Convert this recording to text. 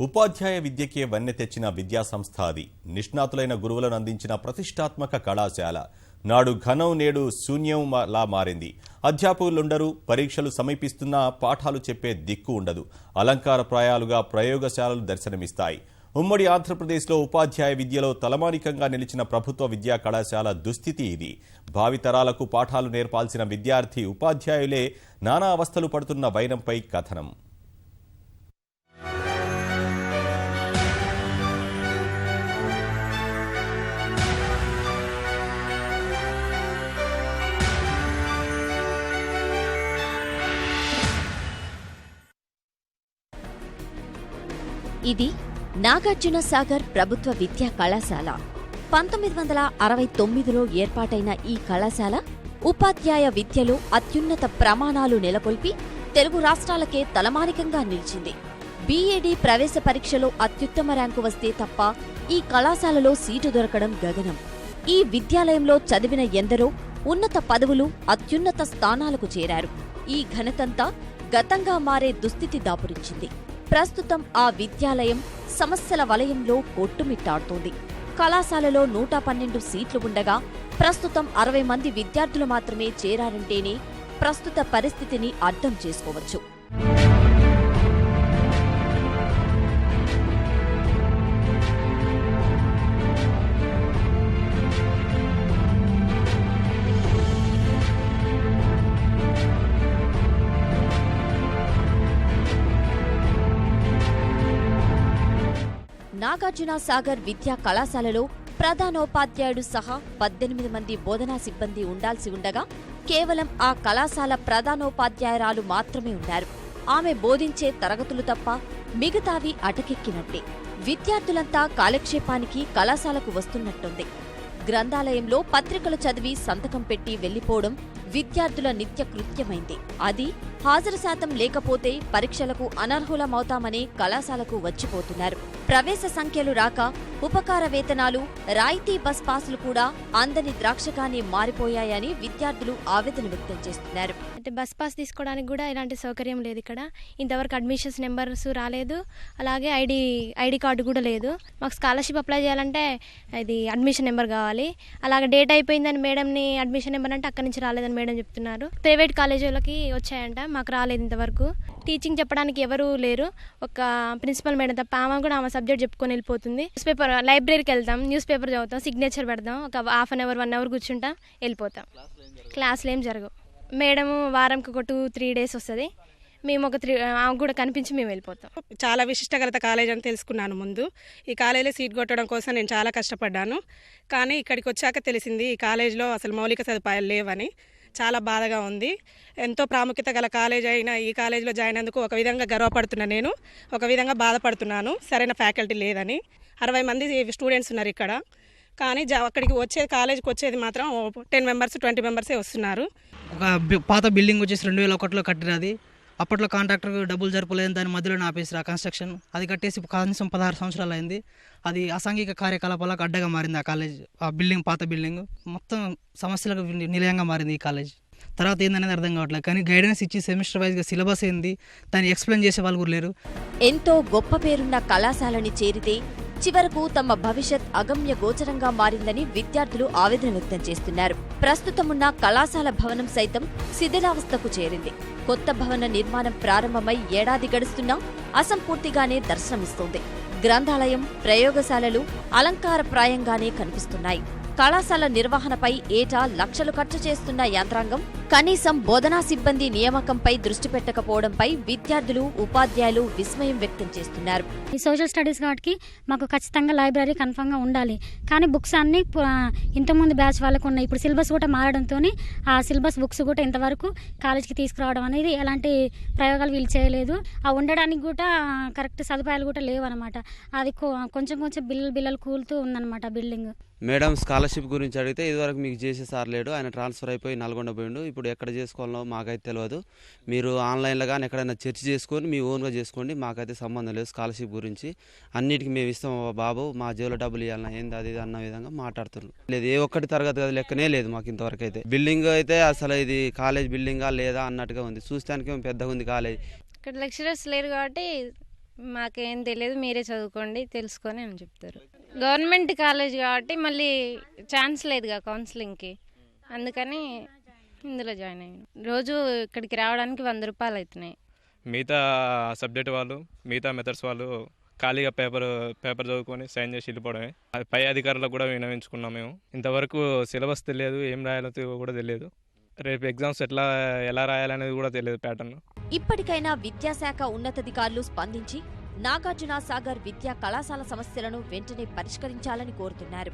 ఉపాధ్యాయ విద్యకే వన్నె తెచ్చిన విద్యాసంస్థ అది. నిష్ణాతులైన గురువులను అందించిన ప్రతిష్టాత్మక కళాశాల. నాడు ఘనం నేడు శూన్యం లా మారింది. అధ్యాపకులుండరు పరీక్షలు సమీపిస్తున్నా పాఠాలు చెప్పే దిక్కు ఉండదు. అలంకార ప్రాయాలుగా ప్రయోగశాలలు దర్శనమిస్తాయి. ఉమ్మడి ఆంధ్రప్రదేశ్లో ఉపాధ్యాయ విద్యలో తలమానికంగా నిలిచిన ప్రభుత్వ విద్యా కళాశాల దుస్థితి ఇది. భావితరాలకు పాఠాలు నేర్పాల్సిన విద్యార్థి ఉపాధ్యాయులే నానా అవస్థలు పడుతున్న వైనంపై కథనం. ఇది నాగార్జున సాగర్ ప్రభుత్వ విద్యా కళాశాల. పంతొమ్మిది వందల అరవై తొమ్మిదిలో ఏర్పాటైన ఈ కళాశాల ఉపాధ్యాయ విద్యలో అత్యున్నత ప్రమాణాలు నెలకొల్పి తెలుగు రాష్ట్రాలకే తలమానికంగా నిలిచింది. బీఏడీ ప్రవేశ పరీక్షలో అత్యుత్తమ ర్యాంకు వస్తే తప్ప ఈ కళాశాలలో సీటు దొరకడం గగనం. ఈ విద్యాలయంలో చదివిన ఎందరో ఉన్నత పదవులు అత్యున్నత స్థానాలకు చేరారు. ఈ ఘనతంతా గతంగా మారే దుస్థితి దాపురించింది. ప్రస్తుతం ఆ విద్యాలయం సమస్యల వలయంలో కొట్టుమిట్టాడుతోంది. కళాశాలలో నూట పన్నెండు సీట్లు ఉండగా ప్రస్తుతం అరవై మంది విద్యార్థులు మాత్రమే చేరారంటేనే ప్రస్తుత పరిస్థితిని అర్థం చేసుకోవచ్చు. నాగార్జున సాగర్ విద్యా కళాశాలలో ప్రధానోపాధ్యాయుడు సహా పద్దెనిమిది మంది బోధనా సిబ్బంది ఉండాల్సి ఉండగా కేవలం ఆ కళాశాల ప్రధానోపాధ్యాయురాలు మాత్రమే ఉన్నారు. ఆమె బోధించే తరగతులు తప్ప మిగతావి అటకెక్కినట్టే. విద్యార్థులంతా కాలక్షేపానికి కళాశాలకు వస్తున్నట్టుంది. గ్రంథాలయంలో పత్రికలు చదివి సంతకం పెట్టి వెళ్ళిపోవడం విద్యార్థుల నిత్య కృత్యమైంది. అది హాజరు శాతం లేకపోతే పరీక్షలకు అనర్హులమవుతామని కళాశాలకు వచ్చిపోతున్నారు. ప్రవేశ సంఖ్యలు రాక ఉపకార వేతనాలు రాయితీ బస్ పాసులు కూడా అందని ద్రాక్షగానే మారిపోయాయని విద్యార్థులు ఆవేదన వ్యక్తం చేస్తున్నారు. అంటే బస్ పాస్ తీసుకోవడానికి కూడా ఎలాంటి సౌకర్యం లేదు ఇక్కడ. ఇంతవరకు అడ్మిషన్స్ నెంబర్స్ రాలేదు. అలాగే ఐడి ఐడి కార్డు కూడా లేదు. మాకు స్కాలర్షిప్ అప్లై చేయాలంటే ఇది అడ్మిషన్ నెంబర్ కావాలి. అలాగే డేట్ అయిపోయిందని మేడంని అడ్మిషన్ నెంబర్ అంటే అక్కడి నుంచి రాలేదని మేడం చెప్తున్నారు. ప్రైవేట్ కాలేజీలకి వచ్చాయంట మాకు రాలేదు ఇంతవరకు. టీచింగ్ చెప్పడానికి ఎవరు లేరు. ఒక ప్రిన్సిపల్ మేడం తప్ప ఆమె కూడా ఆమె సబ్జెక్ట్ చెప్పుకొని వెళ్ళిపోతుంది. న్యూస్ పేపర్ లైబ్రరీకి వెళ్తాం న్యూస్ పేపర్ చదువుతాం సిగ్నేచర్ పెడతాం ఒక half an hour one hour కూర్చుంటాం వెళ్ళిపోతాం. క్లాసులు ఏం జరగవు. మేడం వారంకి ఒక టూ త్రీ డేస్ వస్తుంది. మేము ఒక త్రీ ఆమెకు కూడా కనిపించి మేము వెళ్ళిపోతాం. చాలా విశిష్టగలత కాలేజ్ అని తెలుసుకున్నాను ముందు. ఈ కాలేజీలో సీట్ కొట్టడం కోసం నేను చాలా కష్టపడ్డాను. కానీ ఇక్కడికి వచ్చాక తెలిసింది ఈ కాలేజీలో అసలు మౌలిక సదుపాయాలు లేవని. చాలా బాధగా ఉంది. ఎంతో ప్రాముఖ్యత గల కాలేజ్ అయిన ఈ కాలేజీలో జాయిన్ అయినందుకు ఒక విధంగా గర్వపడుతున్నా నేను. ఒక విధంగా బాధపడుతున్నాను. సరైన ఫ్యాకల్టీ లేదని. అరవై మంది స్టూడెంట్స్ ఉన్నారు ఇక్కడ. కానీ జా అక్కడికి వచ్చేది కాలేజీకి వచ్చేది మాత్రం టెన్ మెంబర్స్ ట్వంటీ మెంబర్సే వస్తున్నారు. ఒక పాత బిల్డింగ్ వచ్చేసి రెండు వేల ఒకటిలో కట్టినది. అప్పట్లో కాంట్రాక్టర్ డబ్బులు జరపలేదు దాని మధ్యలో ఆపేసారు ఆ కన్స్ట్రక్షన్ అది కట్టేసి కనీసం పదహారు సంవత్సరాలు అయింది. అది అసాంఘిక కార్యకలాపాలకు అడ్డగా మారింది ఆ కాలేజ్ ఆ బిల్డింగ్ పాత బిల్డింగ్ మొత్తం సమస్యలకు నిలయంగా మారింది ఈ కాలేజ్ తర్వాత ఏందనేది అర్థం కావట్లేదు. కానీ గైడెన్స్ ఇచ్చి సెమిస్టర్ వైజ్గా సిలబస్ ఏంది దాన్ని ఎక్స్ప్లెయిన్ చేసే వాళ్ళు కూడా లేరు. ఎంతో గొప్ప పేరున్న కళాశాలని చేరితే చివరకు తమ భవిష్యత్ అగమ్య గోచరంగా మారిందని విద్యార్థులు ఆవేదన వ్యక్తం చేస్తున్నారు. ప్రస్తుతమున్న కళాశాల భవనం సైతం శిథిలావస్థకు చేరింది. కొత్త భవన నిర్మాణం ప్రారంభమై ఏడాది గడుస్తున్నా అసంపూర్తిగానే దర్శనమిస్తోంది. గ్రంథాలయం ప్రయోగశాలలు అలంకారప్రాయంగానే కనిపిస్తున్నాయి. కళాశాల నిర్వహణపై ఏటా లక్షలు ఖర్చు చేస్తున్న యంత్రాంగం కనీసం బోధనా సిబ్బంది నియామకంపై దృష్టి పెట్టకపోవడంపై విద్యార్థులు ఉపాధ్యాయులు విస్మయం వ్యక్తం చేస్తున్నారు. ఈ సోషల్ స్టడీస్ కాబట్టి మాకు ఖచ్చితంగా లైబ్రరీ కన్ఫామ్గా ఉండాలి. కానీ బుక్స్ అన్నీ ఇంతకుముందు బ్యాచ్ వాళ్ళకు ఉన్నాయి. ఇప్పుడు సిలబస్ కూడా మారడంతో ఆ సిలబస్ బుక్స్ కూడా ఇంతవరకు కాలేజ్కి తీసుకురావడం అనేది ఎలాంటి ప్రయోగాలు వీళ్ళు చేయలేదు. ఆ ఉండడానికి కూడా కరెక్ట్ సదుపాయాలు కూడా లేవు అనమాట అది కొంచెం కొంచెం బిల్లలు బిల్లలు కూలుతూ ఉందన్నమాట బిల్డింగ్. మేడం స్కాలర్షిప్ గురించి అడిగితే ఇదివరకు మీకు చేసే సార్ లేడు. ఆయన ట్రాన్స్ఫర్ అయిపోయి నల్గొండ పోయిండు. ఇప్పుడు ఎక్కడ చేసుకోవాలో మాకైతే తెలియదు మీరు ఆన్లైన్లో కానీ ఎక్కడైనా చర్చ చేసుకొని మీ ఓన్గా చేసుకోండి. మాకైతే సంబంధం లేదు స్కాలర్షిప్ గురించి. అన్నిటికీ మేము ఇస్తాం బాబు. మా జేబులో డబ్బులు ఇవ్వాలన్నా ఏంది అది ఇది అన్న విధంగా మాట్లాడుతున్నారు. లేదు ఏ ఒక్కటి తరగతి గది లెక్కనే లేదు మాకు ఇంతవరకు అయితే. బిల్డింగ్ అయితే అసలు ఇది కాలేజ్ బిల్డింగా లేదా అన్నట్టుగా ఉంది. చూస్తానికి పెద్దగా ఉంది కాలేజ్. ఇక్కడ లెక్చరర్స్ లేరు కాబట్టి మాకేం తెలియదు మీరే చదువుకోండి తెలుసుకొని అని చెప్తారు. గవర్నమెంట్ కాలేజ్ కాబట్టి మళ్ళీ ఛాన్స్ లేదుగా కౌన్సిలింగ్కి. అందుకని ఇందులో జాయిన్ అయ్యాను. రోజు ఇక్కడికి రావడానికి వంద రూపాయలు అవుతున్నాయి. మిగతా సబ్జెక్ట్ వాళ్ళు మిగతా మెథడ్స్ వాళ్ళు ఖాళీగా పేపర్ పేపర్ చదువుకొని సైన్ చేసి వెళ్ళిపోవడమే. అది పై అధికారులకు కూడా వినవించుకున్నాం మేము. ఇంతవరకు సిలబస్ తెలియదు ఏం రాయాలో కూడా తెలియదు. రేపు ఎగ్జామ్స్ ఎట్లా ఎలా రాయాలనేది కూడా తెలియదు ప్యాటర్న్ ఇప్పటికైనా విద్యాశాఖ ఉన్నతాధికారులు స్పందించి నాగార్జున సాగర్ విద్యా కళాశాల సమస్యలను వెంటనే పరిష్కరించాలని కోరుతున్నారు.